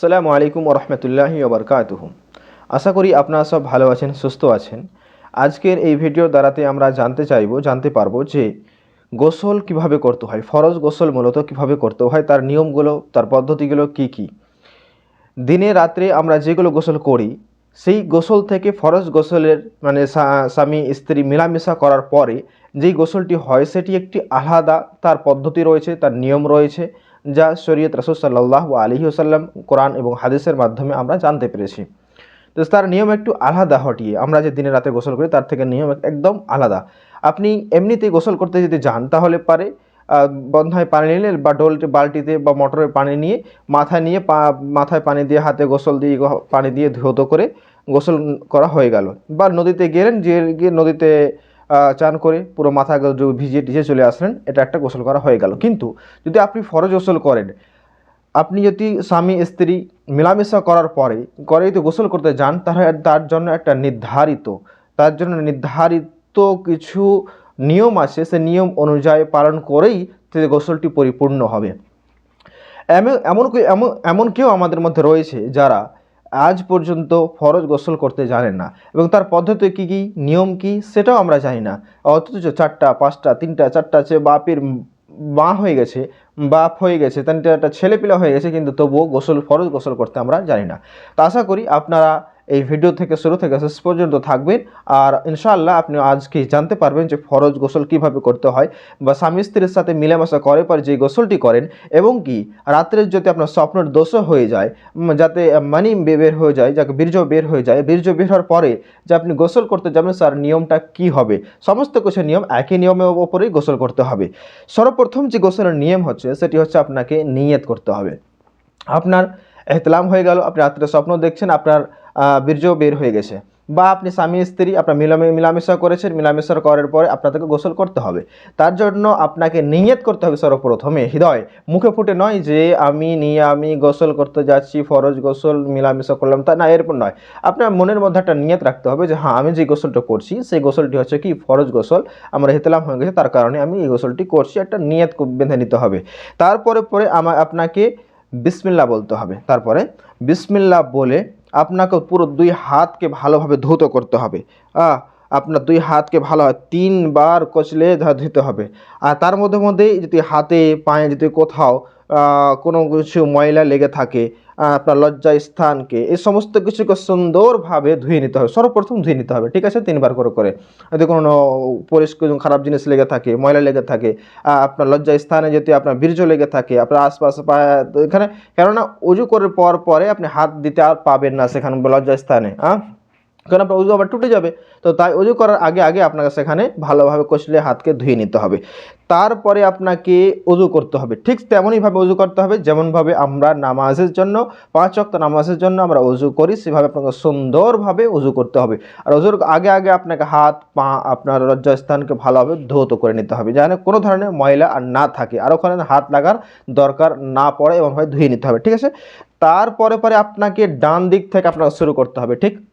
আসসালামু আলাইকুম ওরহমতুল্লাহি ওবরকাতুহু আশা করি আপনারা সব ভালো আছেন, সুস্থ আছেন। আজকের এই ভিডিও দ্বারাতে আমরা জানতে চাইব, জানতে পারব যে গোসল কীভাবে করতে হয়, ফরজ গোসল মূলত কীভাবে করতে হয়, তার নিয়মগুলো, তার পদ্ধতিগুলো কি কি। দিনে রাত্রে আমরা যেগুলো গোসল করি, সেই গোসল থেকে ফরজ গোসলের মানে স্বামী, স্ত্রী মেলামেশা করার পরে যেই গোসলটি হয়, সেটি একটি আলাদা তার পদ্ধতি রয়েছে, তার নিয়ম রয়েছে। যা শরীয়ত রসুল সাল্লাহ আলহি আসাল্লাম কোরআন এবং হাদিসের মাধ্যমে আমরা জানতে পেরেছি। তো তার নিয়ম একটু আলাদা হটিয়ে, আমরা যে দিনে রাতে গোসল করি তার থেকে নিয়ম একদম আলাদা। আপনি এমনিতেই গোসল করতে যদি যান, তাহলে পারে বন্ধায় পানি নিলেন বা ডোল বালতিতে বা মোটরের পানি নিয়ে মাথায় নিয়ে পা, মাথায় পানি দিয়ে, হাতে গোসল দিয়ে পানি দিয়ে ধৌত করে গোসল করা হয়ে গেল। বা নদীতে গেলেন, যে গিয়ে নদীতে চান করে পুরো মাথা ভিজিয়ে টিজে চলে আসলেন, এটা একটা গোসল করা হয়ে গেল। কিন্তু যদি আপনি ফরজ গোসল করেন, আপনি যদি স্বামী, স্ত্রী মেলামেশা করার পরে করেই যদি গোসল করতে যান, তাহলে তার জন্য একটা নির্ধারিত, তার জন্য নির্ধারিত কিছু নিয়ম আছে, সে নিয়ম অনুযায়ী পালন করেই সে গোসলটি পরিপূর্ণ হবে। এমন এমন এমন কেউ আমাদের মধ্যে রয়েছে যারা আজ পর্যন্ত ফরজ গোসল করতে জানেন না। এবং তার পদ্ধতি কী কী? নিয়ম কী? সেটাও আমরা জানি না। অথচ চারটা, পাঁচটা, তিনটা, চারটা আছে, বাপের মা হয়ে গেছে, বাপ হয়ে গেছে তার একটা ছেলেপিলা হয়ে গেছে, কিন্তু তবুও গোসল, ফরজ গোসল করতে আমরা জানি না। তা আশা করি আপনারা এই ভিডিও থেকে, শুরু থেকে শেষ পর্যন্ত থাকবেন। আর ইনশাআল্লাহ আপনি আজকে জানতে পারবেন যে ফরজ গোসল কীভাবে করতে হয় বা স্বামী স্ত্রীর সাথে মিলেমিশা করে পর যে গোসলটি করেন এবং কি রাত্রের যদি আপনার স্বপ্নের দোষও হয়ে যায় যাতে মানি বের হয়ে যায়, যাকে বীর্য বের হয়ে যায়, বীর্য বের হওয়ার পরে যে আপনি গোসল করতে যাবেন, স্যার নিয়মটা কি হবে? সমস্ত কিছু নিয়ম একই নিয়মের ওপরেই গোসল করতে হবে। সর্বপ্রথম যে গোসলের নিয়ম হচ্ছে, সেটি হচ্ছে আপনাকে নিয়ত করতে হবে। আপনার এহতলাম হয়ে গেল, আপনি রাত্রে স্বপ্ন দেখছেন, আপনার বীর্য বের হয়ে গেছে। বা আপনি স্বামী, স্ত্রী, আপনার মিলামে, মিলামেশা করেছেন, মিলামেশা করার পরে আপনাদেরকে গোসল করতে হবে। তার জন্য আপনাকে নিয়ত করতে হবে সর্বপ্রথমে, হৃদয়। মুখে ফুটে নয় যে আমি নিয়ে আমি গোসল করতে যাচ্ছি, ফরজ গোসল, মিলামেশা করলাম, তা না, এরপর নয়। আপনার মনের মধ্যে একটা নিয়ত রাখতে হবে যে হ্যাঁ আমি যে গোসলটা করছি, সেই গোসলটি হচ্ছে কি, ফরজ গোসল। আমার হেতলাম হয়ে গেছে, তার কারণে আমি এই গোসলটি করছি। একটা নিয়ত বেঁধে নিতে হবে। তারপরে পরে আমার আপনাকে বিসমিল্লা বলতে হবে। তারপরে বিসমিল্লা বলে আপনাকে পুরো দুই হাতকে ভালোভাবে ধৌত করতে হবে। আপনার দুই হাতকে ভালো হয়, তিনবার কচলে ধুতে হবে। আর তার মধ্যে মধ্যেই যদি হাতে, পায়ে যদি কোথাও কোনো কিছু ময়লা লেগে থাকে আপনার লজ্জা স্থানকে এই সমস্ত কিছুকে সুন্দরভাবে ধুয়ে নিতে হবে। সর্বপ্রথম ধুয়ে নিতে হবে, ঠিক আছে? তিনবার করে করে। যদি কোনো পরিষ্কার খারাপ জিনিস লেগে থাকে, ময়লা লেগে থাকে আপনার লজ্জা স্থানে যদি আপনার বীর্য লেগে থাকে, আপনার আশপাশে এখানে, কেননা উজু করার পর পরে আপনি হাত দিতে আর পাবেন না সেখানে লজ্জা স্থানে হ্যাঁ কারণ আপনার উজু আবার টুটে যাবে। তো তাই উজু করার আগে আগে আপনাকে সেখানে ভালোভাবে কষলে হাতকে ধুয়ে নিতে হবে। তারপরে আপনাকে উজু করতে হবে। ঠিক তেমনইভাবে উজু করতে হবে যেমনভাবে আমরা নামাজের জন্য, পাঁচ অক্ত নামাজের জন্য আমরা উজু করি, সেভাবে আপনাকে সুন্দরভাবে উজু করতে হবে। আর উজুর আগে আগে আপনাকে হাত, পা আপনার লজ্জাস্থানকে ভালোভাবে ধৌত করে নিতে হবে। যেন কোনো ধরনের ময়লা আর না থাকে। আর ওখানে হাত লাগার দরকার না পড়ে, এমনভাবে ধুয়ে নিতে হবে। ঠিক আছে? তারপরে, পরে আপনাকে ডান দিক থেকে আপনাকে শুরু করতে হবে। ঠিক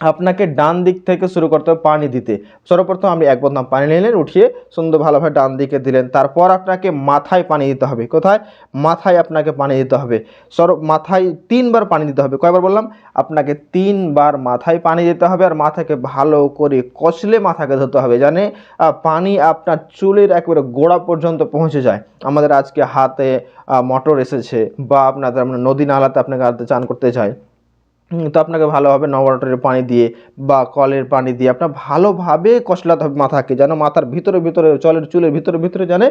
আপনাকে ডান দিক থেকে শুরু করতে হবে পানি দিতে। সর্বপ্রথম আপনি এক বোতল পানি নিলেন, উঠিয়ে সুন্দর ভালোভাবে ডান দিকে দিলেন। তারপর আপনাকে মাথায় পানি দিতে হবে। কোথায়? মাথায় আপনাকে পানি দিতে হবে। সর, মাথায় তিনবার পানি দিতে হবে। কয়বার বললাম? আপনাকে তিনবার মাথায় পানি দিতে হবে আর মাথাকে ভালো করে কষলে মাথাকে ধরতে হবে জানে পানি আপনার চুলের একেবারে গোড়া পর্যন্ত পৌঁছে যায়। আমাদের আজকে হাতে মোটর এসেছে বা আপনাদের আমরা নদী নালাতে আপনাকে চান করতে চাই তো আপনাকে ভালোভাবে নবরাটরের পানি দিয়ে বা কলের পানি দিয়ে। আপনার ভালোভাবে কষলাতে হবে মাথাকে, যেন মাথার ভিতরে ভিতরে, চলের চুলের ভিতরে ভিতরে যেন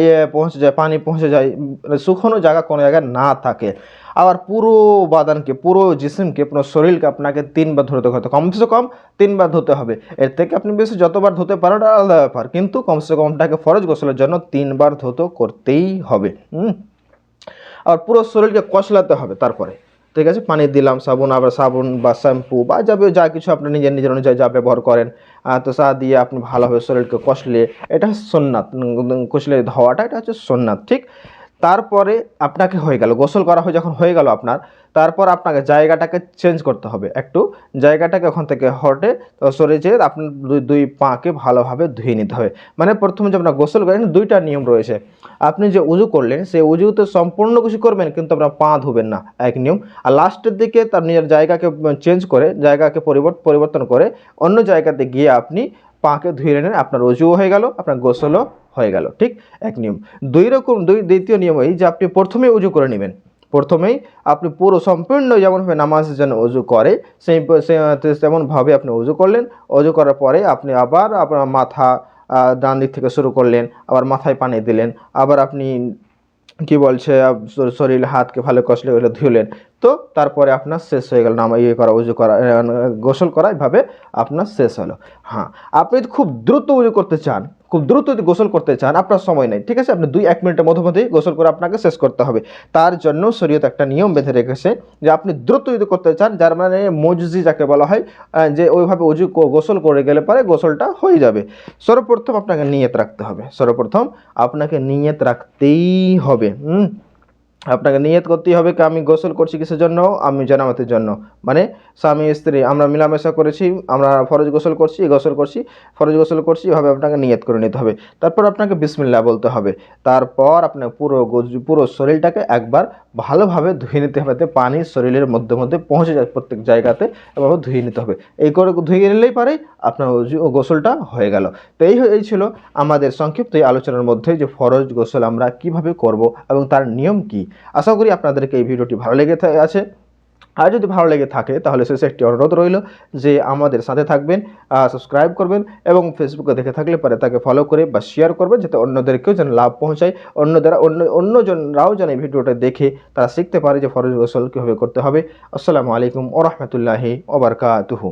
ইয়ে পৌঁছে যায়, পানি পৌঁছে যায় মানে শুকনো জায়গা কোনো জায়গায় না থাকে। আবার পুরো বাদানকে পুরো জিসিমকে, পুরো শরীরকে আপনাকে তিনবার ধরতে হবে। কমসে কম তিনবার ধুতে হবে। এর থেকে আপনি বেশি যতবার ধুতে পারেন আলাদা ব্যাপার। কিন্তু কমসে কম আপনাকে ফরজ গোসলের জন্য তিনবার ধুত করতেই হবে। আর পুরো শরীরকে কষলাতে হবে তারপরে। ঠিক আছে? পানি দিলাম, সাবুন, আবার সাবুন বা শ্যাম্পু বা যাবে যা কিছু আপনি নিজের নিজের অনুযায়ী যা ব্যবহার করেন তো সা দিয়ে আপনি ভালোভাবে শরীরকে কষলে, এটা সোননাথ কষলে ধোয়াটা এটা হচ্ছে সোননাথ, ঠিক? তারপরে আপনাকে হয়ে গেল, গোসল করা হয়ে যখন হয়ে গেল আপনার, তারপর আপনাকে জায়গাটাকে চেঞ্জ করতে হবে। একটু জায়গাটাকে ওখান থেকে হটে সরে যেয়ে আপনার দুই দুই পাকে ভালোভাবে ধুয়ে নিতে হবে। মানে প্রথমে যে আপনার গোসল করেন দুইটা নিয়ম রয়েছে। আপনি যে উজু করলেন, সেই উজুতে সম্পূর্ণ কিছু করবেন, কিন্তু আপনার পা ধুবেন না, এক নিয়ম। আর লাস্টের দিকে তার নিজের জায়গাকে চেঞ্জ করে, জায়গাকে পরিবর্তন পরিবর্তন করে অন্য জায়গাতে গিয়ে আপনি পাকে ধুয়ে নেন আপনার উজুও হয়ে গেল, আপনার গোসলও হয়ে গেল। ঠিক এক নিয়ম। দুই রকম, দুই, দ্বিতীয় নিয়ম এই যে আপনি প্রথমে উজু করে নেবেন। প্রথমেই আপনি পুরো সম্পূর্ণ যেমনভাবে নামাজ যেন উজু করে, সেই তেমনভাবে আপনি উজু করলেন। উজু করার পরে আপনি আবার আপনার মাথা ডান দিক থেকে শুরু করলেন, আবার মাথায় পানি দিলেন, আবার আপনি কি বলছে শরীর, হাতকে ভালো কষলে ওগুলো ধুলেন তো তারপরে আপনার শেষ হয়ে গেল, নামা ইয়ে করা, উজু করা গোসল করা, এভাবে আপনার শেষ হলো। হ্যাঁ আপনি খুব দ্রুত উজু করতে চান খুব দ্রুত যদি গোসল করতে চান, আপনার সময় নেই। ঠিক আছে? আপনি দুই, এক মিনিটের মধ্যে মধ্যেই গোসল করে আপনাকে শেষ করতে হবে। তার জন্য শরীয়ত একটা নিয়ম বেঁধে রেখেছে যে, আপনি দ্রুত যদি করতে চান, যার মানে মজুজি যাকে বলা হয় যে ওইভাবে অজু গোসল করে গেলে পরে গোসলটা হয়ে যাবে। সর্বপ্রথম আপনাকে নিয়ত রাখতে হবে। সর্বপ্রথম আপনাকে নিয়ত রাখতেই হবে। হুম? আপনাকে নিয়ত করতেই হবে কি, আমি গোসল করছি কিসের জন্য? আমি জানামতের জন্য। মানে স্বামী, স্ত্রী, আমরা মিলামেশা করেছি, আমরা ফরজ গোসল করছি গোসল করছি, ফরজ গোসল করছি, এভাবে আপনাকে নিয়ত করে নিতে হবে। তারপর আপনাকে বিসমিল্লাহ বলতে হবে। তারপর আপনার পুরো পুরো শরীরটাকে একবার ভালোভাবে ধুয়ে নিতে হবে, যাতে পানি শরীরের মধ্যে মধ্যে পৌঁছে যায় প্রত্যেক জায়গাতে, এভাবে ধুয়ে নিতে হবে। এই করে ধুয়ে নিলেই পারে, আপনার গোসলটা হয়ে গেল। তো এই এই ছিল আমাদের সংক্ষিপ্ত এই আলোচনার মধ্যে যে ফরজ গোসল আমরা কীভাবে করব এবং তার নিয়ম কি। আশা করি আপনাদেরকে এই ভিডিওটি ভালো লেগে আছে। আর যদি ভালো লেগে থাকে, তাহলে শেষে একটি অনুরোধ রইল যে আমাদের সাথে থাকবেন সাবস্ক্রাইব করবেন এবং ফেসবুকে দেখে থাকলে পরে তাকে ফলো করে বা শেয়ার করবেন যাতে অন্যদেরকেও যেন লাভ পৌঁছায়, অন্যদের অন্য অন্যজনরাও যেন এই ভিডিওটা দেখে তারা শিখতে পারে যে ফরজ গোসল কীভাবে করতে হবে। আসসালামু আলাইকুম ও রহমতুল্লাহি ওবরকাতুহু।